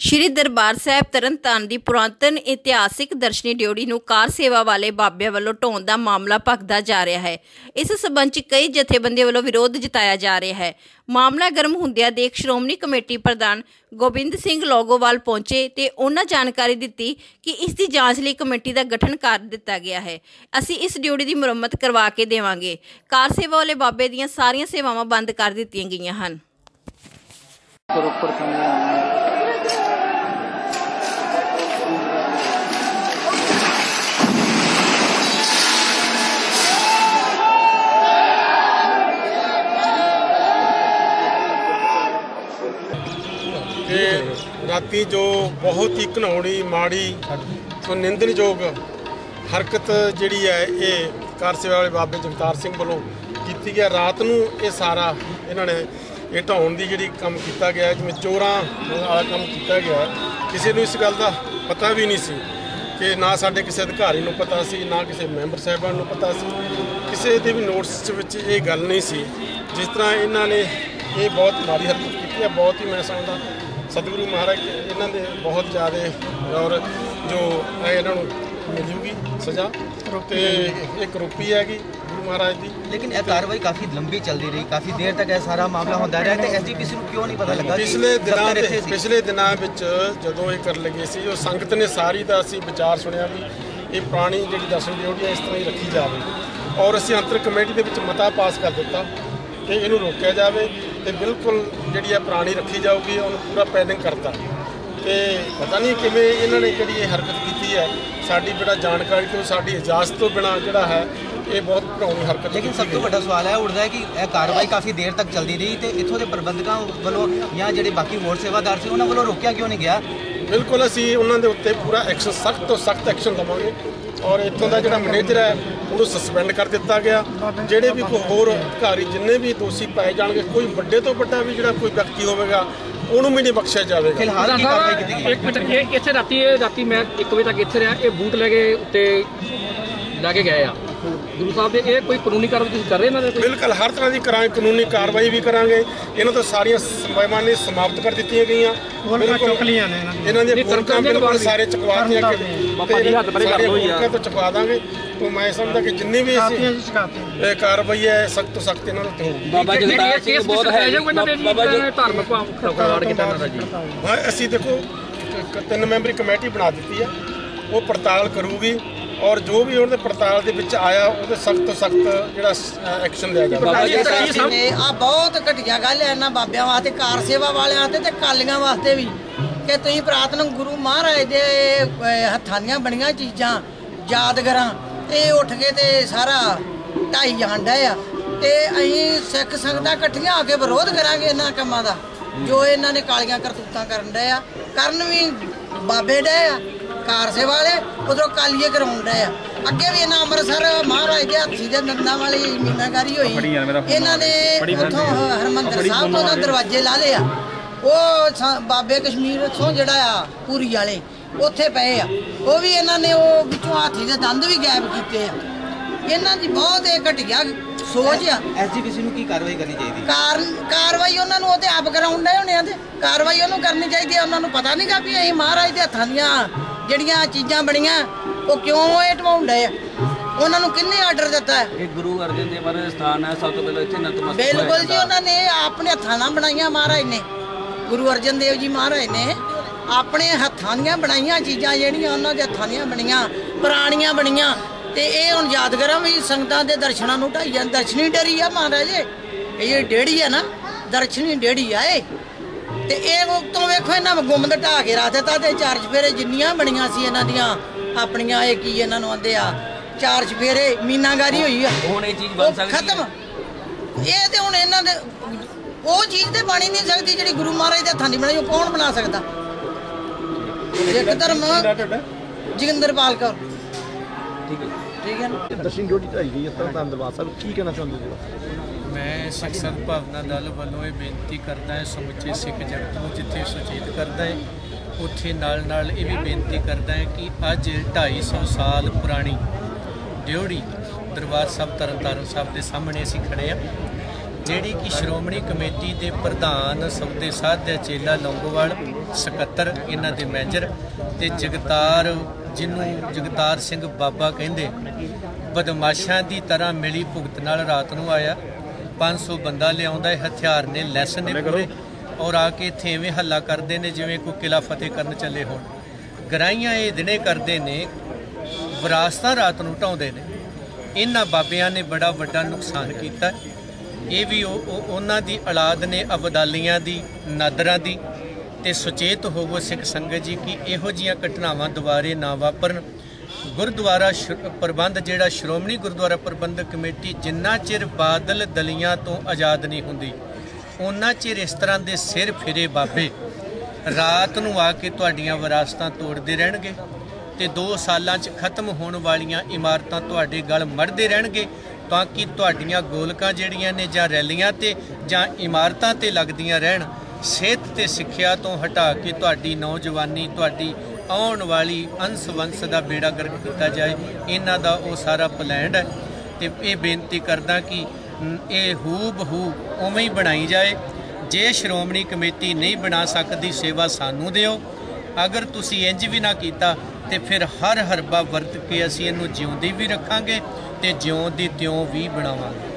ਸ਼੍ਰੀ ਦਰਬਾਰ ਸਾਹਿਬ ਤਰਨਤਾਰਨ ਦੀ ਪੁਰਾਤਨ ਇਤਿਹਾਸਿਕ ਦਰਸ਼ਨੀ ਡਿਊਟੀ ਨੂੰ ਕਾਰ ਸੇਵਾ ਵਾਲੇ ਬਾਬਿਆਂ ਵੱਲੋਂ ਢੋਣ ਦਾ ਮਾਮਲਾ ਭਖਦਾ ਜਾ ਰਿਹਾ ਹੈ। ਇਸ ਸਬੰਧ 'ਚ ਕਈ ਜਥੇਬੰਦੀਆਂ ਵੱਲੋਂ ਵਿਰੋਧ ਜਤਾਇਆ ਜਾ ਰਿਹਾ ਹੈ। ਮਾਮਲਾ ਗਰਮ ਹੁੰਦਿਆਂ ਦੇਖ ਸ਼੍ਰੋਮਣੀ ਕਮੇਟੀ ਪ੍ਰਧਾਨ ਗੋਬਿੰਦ ਸਿੰਘ ਲੋਗੋਵਾਲ ਪਹੁੰਚੇ ਤੇ ਉਹਨਾਂ ਜਾਣਕਾਰੀ ਦਿੱਤੀ ਕਿ ਇਸ ਦੀ ਜਾਂਚ ਲਈ ਕਮੇਟੀ ਦਾ ਗਠਨ ਕਰ ਦਿੱਤਾ ਗਿਆ ਹੈ। ਅਸੀਂ ਇਸ ਡਿਊਟੀ ਦੀ ਮੁਰੰਮਤ ਕਰਵਾ ਕੇ ਦੇਵਾਂਗੇ। ਕਾਰ ਸੇਵਾ ਵਾਲੇ ਬਾਬੇ ਦੀਆਂ ਸਾਰੀਆਂ ਸੇਵਾਵਾਂ ਬੰਦ ਕਰ ਦਿੱਤੀਆਂ ਗਈਆਂ ਹਨ। ਪ੍ਰੋਪਰ ਰਾਤੀ ਜੋ ਬਹੁਤ ਹੀ ਘਨੌਣੀ ਮਾੜੀ ਤੋਂ ਨਿੰਦਣਯੋਗ ਹਰਕਤ ਜਿਹੜੀ ਹੈ ਇਹ ਕਾਰ ਸੇਵਾ ਵਾਲੇ ਬਾਬੇ ਜਗਤਾਰ ਸਿੰਘ ਵੱਲੋਂ ਕੀਤੀ ਗਿਆ ਰਾਤ ਨੂੰ ਇਹ ਸਾਰਾ ਇਹਨਾਂ ਨੇ ਇਹ ਢਾਉਣ ਦੀ ਜਿਹੜੀ ਕੰਮ ਕੀਤਾ ਗਿਆ ਜਿਵੇਂ ਚੋਰਾਂ ਵਾਲਾ ਕੰਮ ਕੀਤਾ ਗਿਆ ਕਿਸੇ ਨੂੰ ਇਸ ਗੱਲ ਦਾ ਪਤਾ ਵੀ ਨਹੀਂ ਸੀ ਕਿ ਨਾ ਸਾਡੇ ਕਿਸੇ ਅਧਿਕਾਰੀ ਨੂੰ ਪਤਾ ਸੀ, ਨਾ ਕਿਸੇ ਮੈਂਬਰ ਸਾਹਿਬਾਨ ਨੂੰ ਪਤਾ ਸੀ। ਕਿਸੇ ਦੇ ਵੀ ਨੋਟਿਸ ਵਿੱਚ ਇਹ ਗੱਲ ਨਹੀਂ ਸੀ। ਜਿਸ ਤਰ੍ਹਾਂ ਇਹਨਾਂ ਨੇ ਇਹ ਬਹੁਤ ਮਾੜੀ ਹਰਕਤ ਕੀਤੀ ਹੈ ਬਹੁਤ ਹੀ ਮੈਂ ਸਮਝਦਾ ਸਤਿਗੁਰੂ ਮਹਾਰਾਜ ਇਹਨਾਂ ਦੇ ਬਹੁਤ ਜ਼ਿਆਦਾ ਔਰ ਜੋ ਹੈ ਇਹਨਾਂ ਨੂੰ ਮਿਲੂਗੀ ਸਜ਼ਾ ਤੇ ਇਹ ਕਰੋਪੀ ਹੈਗੀ ਗੁਰੂ ਮਹਾਰਾਜ ਦੀ। ਲੇਕਿਨ ਇਹ ਕਾਰਵਾਈ ਕਾਫੀ ਲੰਬੀ ਚੱਲਦੀ ਰਹੀ ਕਾਫੀ ਦੇਰ ਤੱਕ ਇਹ ਸਾਰਾ ਮਾਮਲਾ ਹੁੰਦਾ ਰਿਹਾ ਤੇ ਐਸਡੀਪੀਸੀ ਨੂੰ ਕਿਉਂ ਨਹੀਂ ਪਤਾ ਲੱਗਾ ਪਿਛਲੇ ਦਿਨਾਂ ਸੀ? ਪਿਛਲੇ ਦਿਨਾਂ ਵਿੱਚ ਜਦੋਂ ਇਹ ਕਰਨ ਲੱਗੇ ਸੀ ਉਹ ਸੰਗਤ ਨੇ ਸਾਰੀ ਦਾ ਅਸੀਂ ਵਿਚਾਰ ਸੁਣਿਆ ਵੀ ਇਹ ਪੁਰਾਣੀ ਜਿਹੜੀ ਦਰਸ਼ਨ ਡਿਊਟੀ ਹੈ ਇਸ ਤਰ੍ਹਾਂ ਹੀ ਰੱਖੀ ਜਾਵੇ। ਔਰ ਅਸੀਂ ਅੰਤਰ ਕਮੇਟੀ ਦੇ ਵਿੱਚ ਮਤਾ ਪਾਸ ਕਰ ਦਿੱਤਾ ਕਿ ਇਹਨੂੰ ਰੋਕਿਆ ਜਾਵੇ। ਤੇ ਬਿਲਕੁਲ ਜਿਹੜੀ ਹੈ ਪੁਰਾਣੀ ਰੱਖੀ ਜਾਊਗੀ ਉਹਨੂੰ ਪੂਰਾ ਪੈਲਿੰਗ ਕਰਤਾ। ਤੇ ਪਤਾ ਨਹੀਂ ਕਿਵੇਂ ਇਹਨਾਂ ਨੇ ਜਿਹੜੀ ਇਹ ਹਰਕਤ ਕੀਤੀ ਹੈ। ਸਾਡੀ ਬੜਾ ਜਾਣਕਾਰੀ ਤੋਂ ਸਾਡੀ ਇਜਾਜ਼ਤ ਤੋਂ ਬਿਨਾ ਜਿਹੜਾ ਹੈ ਇਹ ਬਹੁਤ ਘਿਨਾਉਣੀ ਹਰਕਤ ਲੇਕਿਨ ਸਭ ਤੋਂ। ਵੱਡਾ ਸਵਾਲ ਹੈ ਉੱਠਦਾ ਹੈ ਕਿ ਇਹ ਕਾਰਵਾਈ ਕਾਫੀ ਦੇਰ ਤੱਕ ਚੱਲਦੀ ਰਹੀ ਤੇ ਇੱਥੋਂ ਦੇ ਪ੍ਰਬੰਧਕਾਂ ਵੱਲੋਂ ਜਾਂ ਜਿਹੜੇ ਬਾਕੀ ਹੋਰ ਸੇਵਾਦਾਰ ਸੀ ਉਹਨਾਂ ਵੱਲੋਂ ਰੋਕਿਆ ਕਿਉਂ ਨਹੀਂ ਗਿਆ? ਬਿਲਕੁਲ ਅਸੀਂ ਉਹਨਾਂ ਦੇ ਉੱਤੇ ਪੂਰਾ ਐਕਸ਼ਨ ਸਖਤ ਤੋਂ ਸਖਤ ਐਕਸ਼ਨ ਲਵਾਂਗੇ। ਔਰ ਇੱਥੋਂ ਦਾ ਜਿਹੜਾ ਮੈਨੇਜਰ ਹੈ ਉਹਨੂੰ ਸਸਪੈਂਡ ਕਰ ਦਿੱਤਾ ਗਿਆ। ਜਿਹੜੇ ਵੀ ਕੋਈ ਹੋਰ ਅਧਿਕਾਰੀ ਜਿੰਨੇ ਵੀ ਦੋਸ਼ੀ ਪਾਏ ਜਾਣਗੇ ਕੋਈ ਵੱਡੇ ਤੋਂ ਵੱਡਾ ਵੀ ਜਿਹੜਾ ਕੋਈ ਵਿਅਕਤੀ ਹੋਵੇਗਾ ਉਹਨੂੰ ਵੀ ਨਹੀਂ ਬਖਸ਼ਿਆ ਜਾਵੇਗਾ। ਫਿਲਹਾਲ ਕੀ ਕਾਰਵਾਈ ਕੀਤੀ ਗਈ ਇੱਕ ਮਿੰਟ ਇਹ ਇੱਥੇ ਰਾਤੀ ਇਹ ਰਾਤੀ ਮੈਂ 1 ਵਜੇ ਤੱਕ ਇੱਥੇ ਰਿਹਾ ਇਹ ਬੂਟ ਲੈ ਕੇ ਉੱਤੇ ਲੈ ਕੇ ਗਏ ਆ। ਗੁਰੂ ਸਾਹਿਬ ਦੇ ਇਹ ਕੋਈ ਕਾਨੂੰਨੀ ਕਾਰਵਾਈ ਤੁਸੀਂ ਕਰ ਰਹੇ ਇਹਨਾਂ ਦੇ ਕੋਈ? ਬਿਲਕੁਲ ਹਰ ਤਰ੍ਹਾਂ ਦੀ ਕਰਾਂਗੇ ਕਾਨੂੰਨੀ ਕਾਰਵਾਈ ਵੀ ਕਰਾਂਗੇ। ਇਹਨਾਂ ਤੋਂ ਸਾਰੀਆਂ ਸੰਭਾਵਨਾਵਾਂ ਸਮਾਪਤ ਕਰ ਦਿੱਤੀਆਂ ਗਈਆਂ। ਬਿਲਕੁਲ। ਚੁੱਕ ਲੀਆਂ ਨੇ ਇਹਨਾਂ ਦੀਆਂ? ਦੇ ਬਿਲਕੁਲ ਸਾਰੇ ਚੁਕਵਾ ਦਿੱਤੀਆਂ ਬਾਬਾ ਜੀ ਹੱਥ ਪਰੇ ਕਰ ਲਓ ਯਾਰ। ਤੋਂ ਚੁਕਵਾ ਦਾਂਗੇ? ਤੋਂ ਮੈਂ ਸਮਝਦਾ ਕਿ ਜਿੰਨੀ ਵੀ ਇਹ ਕਾਰਵਾਈ ਹੈ ਸਖਤ ਤੋਂ ਸਖਤ ਇਹਨਾਂ ਨੂੰ ਹੋਊਗੀ। ਬਾਬਾ ਜਗਤਾਰ ਇਹ ਸਿੰਘ ਕੇਸ ਬਹੁਤ ਹੈ ਜੀ, ਬਾਬਾ ਨੇ ਧਾਰਮਿਕ ਭਾਵ ਖਰਵਾੜ ਕੀਤਾ ਦਾ ਜੀ। ਹਾਂ ਅਸੀਂ ਦੇਖੋ ਤਿੰਨ ਮੈਂਬਰੀ ਕਮੇਟੀ ਬਣਾ ਦਿੱਤੀ ਹੈ। ਉਹ ਪੜਤਾਲ ਕਰੂਗੀ। ਔਰ ਜੋ ਵੀ ਉਹਦੇ ਪੜਤਾਲ ਦੇ ਵਿੱਚ ਆਇਆ ਉਹਦੇ ਸਖਤ ਤੋਂ ਸਖਤ ਜਿਹੜਾ ਐਕਸ਼ਨ ਲਿਆ ਜਾਵੇਗਾ ਬਾਬਾ ਜੀ ਤਾਂ ਸਭ ਨੇ? ਆ ਬਹੁਤ ਘਟੀਆ ਗੱਲ ਹੈ ਇਹਨਾਂ ਬਾਬਿਆਂ ਵਾਸਤੇ ਕਾਰ ਸੇਵਾ ਵਾਲਿਆਂ ਵਾਸਤੇ ਤੇ ਕਾਲੀਆਂ ਵਾਸਤੇ ਵੀ। ਕਿ ਤੁਸੀਂ ਪ੍ਰਾਤਨ ਗੁਰੂ ਮਹਾਰਾਜ ਦੇ ਹੱਥਾਂ ਦੀਆਂ ਬਣੀਆਂ ਚੀਜ਼ਾਂ ਯਾਦਗਾਰਾਂ ਇਹ ਉੱਠ ਕੇ ਤੇ ਸਾਰਾ ਢਾਈ ਜਾਂਦਾ ਆ। ਤੇ ਅਸੀਂ ਸਿੱਖ ਸੰਗਤਾਂ ਇਕੱਠੀਆਂ ਹੋ ਕੇ ਵਿਰੋਧ ਕਰਾਂਗੇ ਇਹਨਾਂ ਕੰਮਾਂ ਦਾ ਜੋ ਇਹਨਾਂ ਨੇ ਕਾਲੀਆਂ ਕਰਤੂਤਾਂ ਕਰਨ ਡਏ ਆ। ਕਰਨ ਵੀ ਬਾਬੇ ਡਏ ਆ ਕਾਰ ਸੇਵਾ ਵਾਲੇ ਉਧਰੋਂ ਕਾਲੀਏ ਕਰਾਉਣ ਡਏ ਆ। ਅੱਗੇ ਵੀ ਇਹਨਾਂ ਅੰਮ੍ਰਿਤਸਰ ਮਹਾਰਾਜ ਦੇ ਹੱਥੀ ਦੇ ਨੰਦਾਂ ਵਾਲੀ ਮੀਨਾਕਾਰੀ ਹੋਈ। ਇਹਨਾਂ ਨੇ ਉਥੋਂ ਹਰਮੰਦਰ ਸਾਹਿਬ ਤੋਂ ਦਰਵਾਜ਼ੇ ਲਾ ਲਏ ਆ। ਉਹ ਬਾਬੇ ਕਸ਼ਮੀਰ ਤੋਂ ਜਿਹੜਾ ਆ ਪੂਰੀ ਵਾਲੇ ਉੱਥੇ ਪਏ ਆ। ਉਹ ਵੀ ਇਹਨਾਂ ਨੇ ਉਹ ਵਿੱਚੋਂ ਹਾਥੀ ਦੇ ਦੰਦ ਵੀ ਗਾਇਬ ਕੀਤੇ ਆ। ਇਹਨਾਂ ਦੀ ਬਹੁਤ ਇਹ ਘਟੀਆ ਸੋਚ ਆ। ਐਸਡੀਪੀਸੀ ਨੂੰ ਕੀ ਕਾਰਵਾਈ ਕਰਨੀ ਚਾਹੀਦੀ? ਕਾਰ ਕਾਰਵਾਈ ਉਹਨਾਂ ਨੂੰ ਉਹਤੇ ਆਪ ਕਰਾਉਣ ਡਏ ਹੋਣੇ ਆ ਤੇ ਕਾਰਵਾਈ ਉਹਨੂੰ ਕਰਨੀ ਚਾਹੀਦੀ ਆ। ਉਹਨਾਂ ਨੂੰ ਪਤਾ ਨਹੀਂਗਾ ਵੀ ਅਸੀਂ ਮਹਾਰਾਜ ਦੇ ਹੱਥਾਂ ਦੀਆਂ ਜਿਹੜੀਆਂ ਚੀਜ਼ਾਂ ਬਣੀਆਂ ਉਹ ਕਿਉਂ ਇਹ ਢਵਾਉਣ ਡਏ ਆ? ਉਹਨਾਂ ਨੂੰ ਕਿੰਨੇ ਆਰਡਰ ਦਿੱਤਾ ਹੈ? ਇਹ ਗੁਰੂ ਅਰਜਨ ਦੇਵ ਮਹਾਰਾਜ ਦਾ ਸਥਾਨ ਹੈ ਸਭ ਤੋਂ ਪਹਿਲਾਂ ਇੱਥੇ ਨਤਮਸਤਕ ਬਿਲਕੁਲ ਜੀ ਉਹਨਾਂ ਨੇ ਆਪਣੇ ਹੱਥਾਂ ਨਾਲ ਬਣਾਈਆਂ ਮਹਾਰਾਜ ਨੇ। ਗੁਰੂ ਅਰਜਨ ਦੇਵ ਜੀ ਮਹਾਰਾਜ ਨੇ ਆਪਣੇ ਹੱਥਾਂ ਦੀਆਂ ਬਣਾਈਆਂ ਚੀਜ਼ਾਂ ਜਿਹੜੀਆਂ ਉਹਨਾਂ ਦੇ ਹੱਥਾਂ ਦੀਆਂ ਬਣੀਆਂ ਪੁਰਾਣੀਆਂ ਬਣੀਆਂ। ਤੇ ਇਹ ਹੁਣ ਯਾਦਗਾਰਾਂ ਵੀ ਸੰਗਤਾਂ ਦੇ ਦਰਸ਼ਨਾਂ ਨੂੰ ਢਾਈ ਜਾਂ ਦਰਸ਼ਨੀ ਡੇਰੀ ਆ ਮਹਾਰਾਜ ਇਹ ਇਹ ਡੇੜੀ ਆ ਨਾ ਦਰਸ਼ਨੀ ਡੇੜੀ ਆ ਇਹ। ਤੇ ਇਹ ਉਤੋਂ ਵੇਖੋ ਇਹਨਾਂ ਗੁੰਮਦ ਢਾ ਕੇ ਰੱਖ ਦਿੱਤਾ ਤੇ ਚਾਰ ਚਫੇਰੇ ਜਿੰਨੀਆਂ ਬਣੀਆਂ ਸੀ ਇਹਨਾਂ ਦੀਆਂ ਆਪਣੀਆਂ ਇਹ ਕੀ ਇਹਨਾਂ ਨੂੰ ਆਂਦੇ ਆ ਚਾਰ ਚਫੇਰੇ ਮੀਨਾਗਾਰੀ ਹੋਈ ਆ। ਹੁਣ ਇਹ ਚੀਜ਼ ਬਣ ਉਹ ਸਕਦੀ ਹੈ। ਖਤਮ ਇਹ ਤੇ ਹੁਣ ਇਹਨਾਂ ਦੇ ਉਹ ਚੀਜ਼ ਤੇ ਬਣੀ ਨਹੀਂ ਸਕਦੀ ਜਿਹੜੀ ਗੁਰੂ ਮਹਾਰਾਜ ਦੇ ਹੱਥਾਂ ਦੀ ਬਣਾਈ ਉਹ ਕੌਣ ਬਣਾ ਸਕਦਾ? ਸਿੱਖ ਧਰਮ ਜੋਗਿੰਦਰਪਾਲ ਕੌਰ। ਠੀਕ ਹੈ। ਠੀਕ ਹੈ ਨਾ? ਦਰਸ਼ਨ ਡਿਊਟੀ ਢਾਈ ਗਈ ਹੈ ਦਰਬਾਰ ਸਾਹਿਬ ਕੀ ਕਹਿਣਾ ਚਾਹੁੰਦੇ ਜੀ ਮੈਂ ਸਿੱਖ ਸਦਭਾਵਨਾ ਦਲ ਵੱਲੋਂ ਇਹ ਬੇਨਤੀ ਕਰਦਾ ਹੈ, ਸਮੁੱਚੇ ਸਿੱਖ ਜਗਤ ਨੂੰ ਜਿੱਥੇ ਸੁਚੇਤ ਕਰਦਾ ਹੈ, ਉੱਥੇ ਨਾਲ ਨਾਲ ਇਹ ਵੀ ਬੇਨਤੀ ਕਰਦਾ ਹੈ ਕਿ ਅੱਜ 250 ਸਾਲ ਪੁਰਾਣੀ ਡਿਉੜੀ ਦਰਬਾਰ ਸਾਹਿਬ ਤਰਨਤਾਰਨ ਸਾਹਿਬ ਦੇ ਸਾਹਮਣੇ ਅਸੀਂ ਖੜੇ ਆ ਜਿਹੜੀ ਕਿ ਸ਼੍ਰੋਮਣੀ ਕਮੇਟੀ ਦੇ ਪ੍ਰਧਾਨ, ਸੌਦੇ ਸਾਧ ਚੇਲਾ ਲੌਂਗੋਵਾਲ, ਸਕੱਤਰ, ਇਹਨਾਂ ਦੇ ਮੈਨੇਜਰ ਤੇ ਜਗਤਾਰ, ਜਿਹਨੂੰ ਜਗਤਾਰ ਸਿੰਘ ਬਾਬਾ ਕਹਿੰਦੇ, ਬਦਮਾਸ਼ਾਂ ਦੀ ਤਰ੍ਹਾਂ ਮਿਲੀ ਭੁਗਤ ਨਾਲ ਰਾਤ ਨੂੰ ਆਇਆ। 500 ਬੰਦਾ ਲਿਆਉਂਦਾ ਹੈ ਹਥਿਆਰ ਨੇ ਲੈਸ ਨੇ ਪੂਰੇ। ਔਰ ਆ ਕੇ ਇੱਥੇ ਐਵੇਂ ਹੱਲਾ ਕਰਦੇ ਨੇ ਜਿਵੇਂ ਕੋਈ ਕਿਲਾ ਫਤਿਹ ਕਰਨ ਚੱਲੇ ਹੋਣ। ਗਰਾਈਆਂ ਇਹ ਦਿਨੇ ਕਰਦੇ ਨੇ ਵਿਰਾਸਤਾਂ ਰਾਤ ਨੂੰ ਢਾਉਂਦੇ ਨੇ। ਇਹਨਾਂ ਬਾਬਿਆਂ ਨੇ ਬੜਾ ਵੱਡਾ ਨੁਕਸਾਨ ਕੀਤਾ। ਇਹ ਵੀ ਉਹ- ਉਹ- ਉਹਨਾਂ ਦੀ ਔਲਾਦ ਨੇ ਅਬਦਾਲੀਆਂ ਦੀ ਨਾਦਰਾਂ ਦੀ। ਤੇ ਸੁਚੇਤ ਹੋਵੋ ਸਿੱਖ ਸੰਗਤ ਜੀ ਕਿ ਇਹੋ ਜੀਆਂ ਘਟਨਾਵਾਂ ਦੁਬਾਰੇ ਨਾ ਵਾਪਰਨ। ਗੁਰਦੁਆਰਾ ਸ਼- ਪ੍ਰਬੰਧ ਜਿਹੜਾ ਸ਼੍ਰੋਮਣੀ ਗੁਰਦੁਆਰਾ ਪ੍ਰਬੰਧਕ ਕਮੇਟੀ ਜਿੰਨਾ ਚਿਰ ਬਾਦਲ ਦਲੀਆਂ ਤੋਂ ਆਜ਼ਾਦ ਨਹੀਂ ਹੁੰਦੀ ਉਹਨਾਂ ਚਿਰ ਇਸ ਤਰ੍ਹਾਂ ਦੇ ਸਿਰ ਫਿਰੇ ਬਾਬੇ। ਰਾਤ ਨੂੰ ਆ ਕੇ ਤੁਹਾਡੀਆਂ ਵਿਰਾਸਤਾਂ ਤੋੜਦੇ ਰਹਿਣਗੇ ਤੇ 2 ਸਾਲਾਂ 'ਚ ਖਤਮ ਹੋਣ ਵਾਲੀਆਂ ਇਮਾਰਤਾਂ ਤੁਹਾਡੇ ਗਲ ਮੜਦੇ ਰਹਿਣਗੇ ਤਾਂ ਕਿ ਤੁਹਾਡੀਆਂ ਗੋਲਕਾਂ ਜਿਹੜੀਆਂ ਨੇ ਜਾਂ ਰੈਲੀਆਂ ਤੇ ਜਾਂ ਇਮਾਰਤਾਂ ਤੇ ਲੱਗਦੀਆਂ ਰਹਿਣ, ਸਿਹਤ ਤੇ ਸਿੱਖਿਆ ਤੋਂ ਹਟਾ ਕੇ ਤੁਹਾਡੀ ਨੌਜਵਾਨੀ, ਤੁਹਾਡੀ ਆਉਣ ਵਾਲੀ ਅੰਸ ਵੰਸ ਦਾ ਬੇੜਾ ਗਰਕ ਕੀਤਾ ਜਾਏ ਇਹਨਾਂ ਦਾ ਉਹ ਸਾਰਾ ਪਲਾਨ ਹੈ। ਤੇ ਇਹ ਬੇਨਤੀ ਕਰਦਾ ਕਿ ਮ, ਇਹ ਹੂ ਬਹੂ ਉਵੇਂ ਹੀ ਬਣਾਈ ਜਾਏ। ਜੇ ਸ਼੍ਰੋਮਣੀ ਕਮੇਟੀ ਨਹੀਂ ਬਣਾ ਸਕਦੀ ਸੇਵਾ ਸਾਨੂੰ ਦਿਓ। ਅਗਰ ਤੁਸੀਂ ਇੰਜ ਵੀ ਨਾ ਕੀਤਾ ਤੇ ਫਿਰ ਹਰ ਹਰਬਾ ਵਰਤ ਕੇ ਅਸੀਂ ਇਹਨੂੰ ਜਿਉਂਦੀ ਵੀ ਰੱਖਾਂਗੇ ਤੇ ਜਿਉਂ ਦੀ ਤਿਉਂ ਵੀ ਬਣਾਵਾਂਗੇ।